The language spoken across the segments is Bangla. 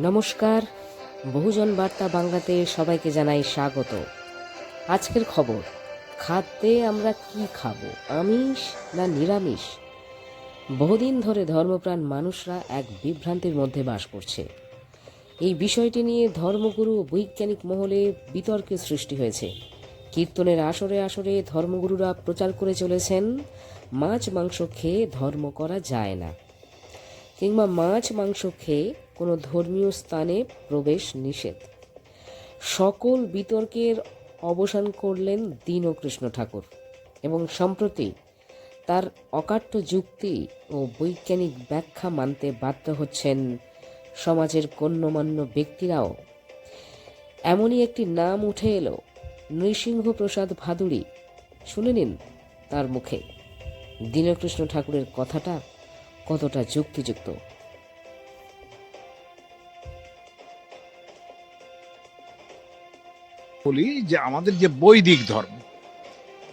নমস্কার। বহুজন বার্তা বাংলাতে সবাইকে জানাই স্বাগত। আজকের খবর, খাদ্যে আমরা কি খাব, আমিষ না নিরামিষ? বহুদিন ধরে ধর্মপ্রাণ মানুষরা এক বিভ্রান্তির মধ্যে বাস করছে। এই বিষয়টি নিয়ে ধর্মগুরু বৈজ্ঞানিক মহলে বিতর্কের সৃষ্টি হয়েছে। কীর্তনের আসরে আসরে ধর্মগুরুরা প্রচার করে চলেছেন, মাছ মাংস খেয়ে ধর্ম করা যায় না। কিংবা মাছ মাংস খেয়ে কোনো ধর্মীয় স্থানে প্রবেশ নিষেধ। সকল বিতর্কের অবসান করলেন দীনকৃষ্ণ ঠাকুর এবং সম্প্রতি তার অকাট্য যুক্তি ও বৈজ্ঞানিক ব্যাখ্যা মানতে বাধ্য হচ্ছেন সমাজের গণ্যমান্য ব্যক্তিরাও। এমনই একটি নাম উঠে এলো নৃসিংহ প্রসাদ ভাদুড়ি। শুনে নিন তার মুখে। দীনকৃষ্ণ ঠাকুরের কথাটা কতটা যুক্তিযুক্ত। বলি যে আমাদের যে বৈদিক ধর্ম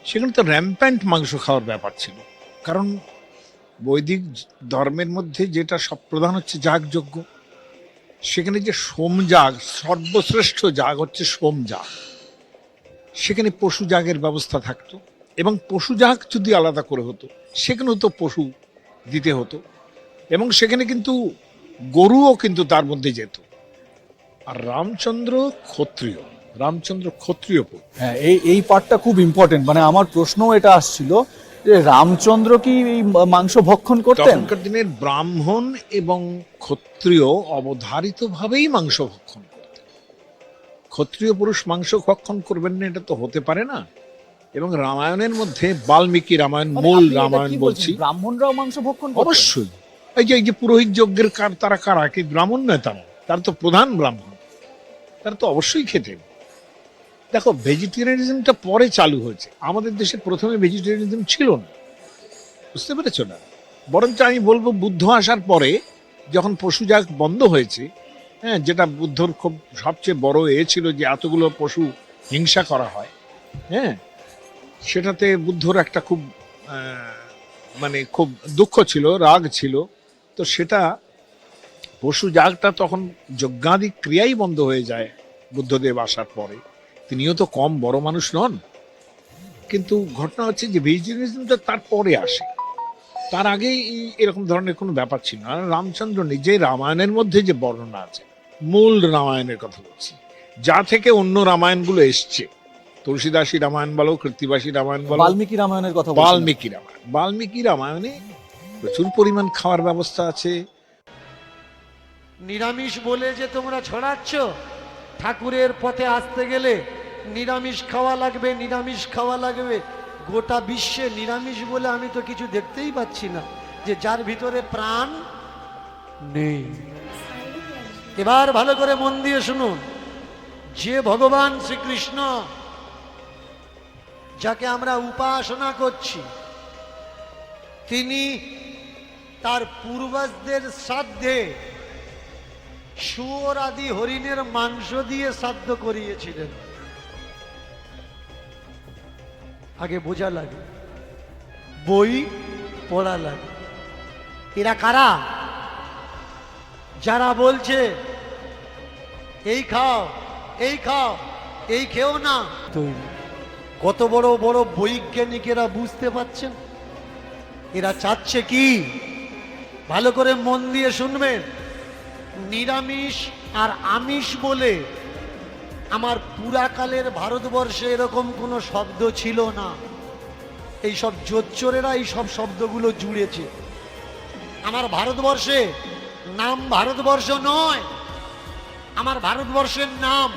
সেখানে তো র্যাম্প্যান্ট মাংস খাওয়ার ব্যাপার ছিল। কারণ বৈদিক ধর্মের মধ্যে যেটা সব প্রধান হচ্ছে যাগযজ্ঞ। সেখানে যে সোমযাগ সর্বশ্রেষ্ঠ যাগ হচ্ছে সোমযাগ সেখানে পশু যাগের ব্যবস্থা থাকতো এবং পশু যাগ যদি আলাদা করে হতো, সেখানেও তো পশু দিতে হতো। এবং সেখানে কিন্তু গরুও কিন্তু তার মধ্যে যেত। আর রামচন্দ্র ক্ষত্রিয়। রামচন্দ্র ক্ষত্রিয় পুত্র। হ্যাঁ এই এই পার্টটা খুব ইম্পর্টেন্ট মানে আমার প্রশ্ন এটা আসছিল যে রামচন্দ্র কি এই মাংস ভক্ষণ করতেন? তখনকার দিনের ব্রাহ্মণ এবং ক্ষত্রিয় অবধারিতভাবেই মাংস ভক্ষণ করতেন। ক্ষত্রিয় পুরুষ মাংস ভক্ষণ করবেন না এটা তো হতে পারে না। এবং রামায়ণের মধ্যে বাল্মীকি রামায়ণ মূল রামায়ণ বলছি। ব্রাহ্মণরাও মাংস ভক্ষণ? অবশ্যই। এই যে এই যে পুরোহিত যজ্ঞের কার তারা কারা? কি ব্রাহ্মণ নয় তারা? তারা তো প্রধান ব্রাহ্মণ। তারা তো অবশ্যই খেতেন। দেখো ভেজিটেরিয়ানিজমটা পরে চালু হয়েছে। আমাদের দেশে প্রথমে ভেজিটেরিয়ানিজম ছিল না। বুঝতে পেরেছ না? বরঞ্চ আমি বলব, বুদ্ধ আসার পরে যখন পশুজাগ বন্ধ হয়েছে হ্যাঁ যেটা বুদ্ধর খুব সবচেয়ে বড় এ ছিল যে এতগুলো পশু হিংসা করা হয় হ্যাঁ সেটাতে বুদ্ধর একটা খুব মানে খুব দুঃখ ছিল, রাগ ছিল। তো সেটা পশু জাগটা তখন যজ্ঞাদি ক্রিয়াই বন্ধ হয়ে যায় বুদ্ধদেব আসার পরে। তিনিও তো কম বড় মানুষ নন। কিন্তু ঘটনা হচ্ছে যে ভেজিটেরিয়ানিজমটা তার পরে আসে। তার আগে এরকম ধরনের কোনো ব্যাপার ছিল না। রামচন্দ্র নিজে রামায়ণের মধ্যে যে বর্ণনা আছে মূল রামায়ণের কথা বলছি যা থেকে অন্য রামায়ণগুলো এসছে। তুলসীদাসী রামায়ণ বলো কৃত্তিবাসী রামায়ণ বলো বাল্মীকি রামায়ণের কথা বাল্মীকি রামায়ণ। বাল্মীকি রামায়ণে প্রচুর পরিমাণ খাওয়ার ব্যবস্থা আছে। নিরামিষ বলে যে তোমরা ছড়াচ্ছ ঠাকুরের পথে আসতে গেলে নিরামিষ খাওয়া লাগবে, নিরামিষ খাওয়া লাগবে। গোটা বিশ্বে নিরামিষ বলে আমি তো কিছু দেখতেই পাচ্ছি না যে যার ভিতরে প্রাণ নেই। এবার ভালো করে মন দিয়ে শুনুন। যে ভগবান শ্রীকৃষ্ণ, যাকে আমরা উপাসনা করছি, তিনি তার পূর্বজদের শ্রাদ্ধে শুয়োর আদি হরিণের মাংস দিয়ে শ্রাদ্ধ করিয়েছিলেন। আগে বোঝা লাগে, বই পড়া লাগে। এরা কারা? যারা বলছে, এই খাও এই খাও, এই খেও না। তৈরি। কত বড় বড় বৈজ্ঞানিকেরা বুঝতে পারছেন? এরা চাচ্ছে কি? ভালো করে মন দিয়ে শুনবেন। নিরামিষ আর আমিষ বলে আমার পুরাকালের ভারতবর্ষে এরকম কোনো শব্দ ছিল না। এই সব জোচ্চোরেরা এই সব শব্দগুলো জুড়েছে। আমার ভারতবর্ষে নাম ভারতবর্ষ নয়। আমার ভারতবর্ষের নাম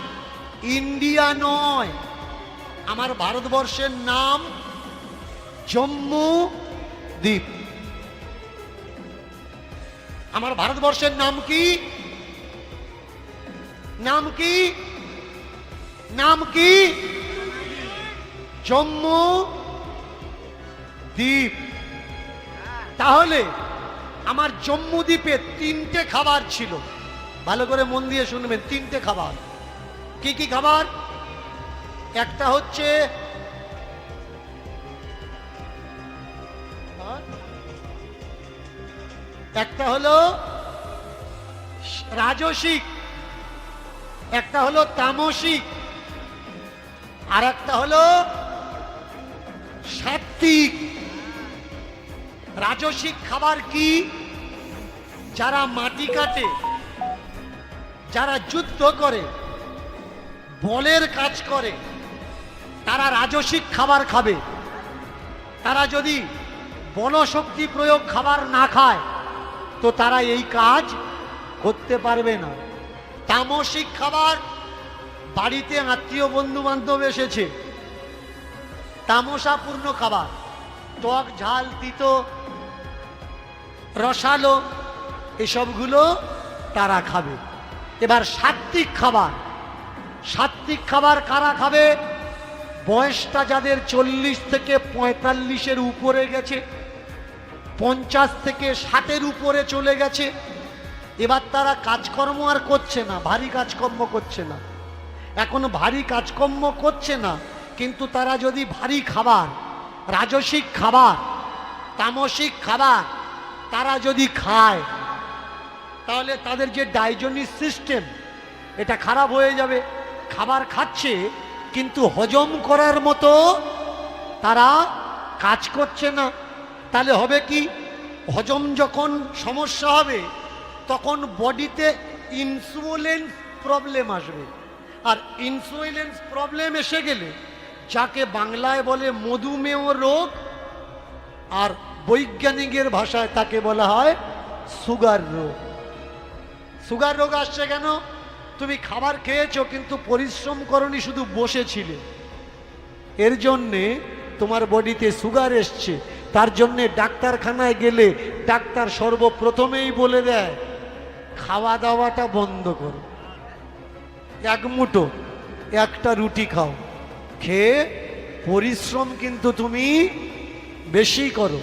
ইন্ডিয়া নয়। আমার ভারতবর্ষের নাম জম্মু দ্বীপ। আমার ভারতবর্ষের নাম কি? নাম কি? নাম কি? জম্মু দ্বীপ। তাহলে আমার জম্মু দ্বীপে তিনটে খাবার ছিল। ভালো করে মন দিয়ে শুনবেন, তিনটে খাবার। কি কি খাবার? একটা হচ্ছে একটা হলো রাজসিক, একটা হলো তামসিক, আর একটা হলো সাত্বিক রাজসিক খাবার কি? যারা মাটি কাটে, যারা যুদ্ধ করে, বলের কাজ করে, তারা রাজসিক খাবার খাবে। তারা যদি বলশক্তি প্রয়োগ খাবার না খায় তো তারা এই কাজ করতে পারবে না। তামসিক খাবার বাড়িতে আত্মীয় বন্ধু বান্ধব এসেছে। তামসাপূর্ণ খাবার, টক ঝাল, তিতো, রসালো, এসবগুলো তারা খাবে। এবার সাত্বিক খাবার। সাত্বিক খাবার কারা খাবে? বয়সটা যাদের চল্লিশ থেকে পঁয়তাল্লিশের উপরে গেছে পঞ্চাশ থেকে ষাটের উপরে চলে গেছে। এবার তারা কাজকর্ম আর করছে না, ভারী কাজকর্ম করছে না। এখন ভারী কাজকর্ম করছে না, কিন্তু তারা যদি ভারী খাবার, রাজসিক খাবার, তামসিক খাবার তারা যদি খায়, তাহলে তাদের যে ডাইজনিস সিস্টেম, এটা খারাপ হয়ে যাবে। খাবার খাচ্ছে, কিন্তু হজম করার মতো তারা কাজ করছে না। তাহলে হবে কি? হজম যখন সমস্যা হবে, তখন বডিতে ইনসুলেন্স প্রবলেম আসবে। আর ইনসুলেন্স প্রবলেম এসে গেলে, যাকে বাংলায় বলে মধুমেহ রোগ, আর বৈজ্ঞানিকের ভাষায় তাকে বলা হয় সুগার রোগ। সুগার রোগ আসছে কেন? তুমি খাবার খেয়েছো, কিন্তু পরিশ্রম করনি, শুধু বসেছিলে। এর জন্যে তোমার বডিতে সুগার এসছে। তার জন্যে ডাক্তারখানায় গেলে ডাক্তার সর্বপ্রথমেই বলে দেয়, খাওয়া দাওয়াটা বন্ধ করো। এক মুঠো, একটা রুটি খাও। খেয়ে পরিশ্রম কিন্তু তুমি বেশি করো।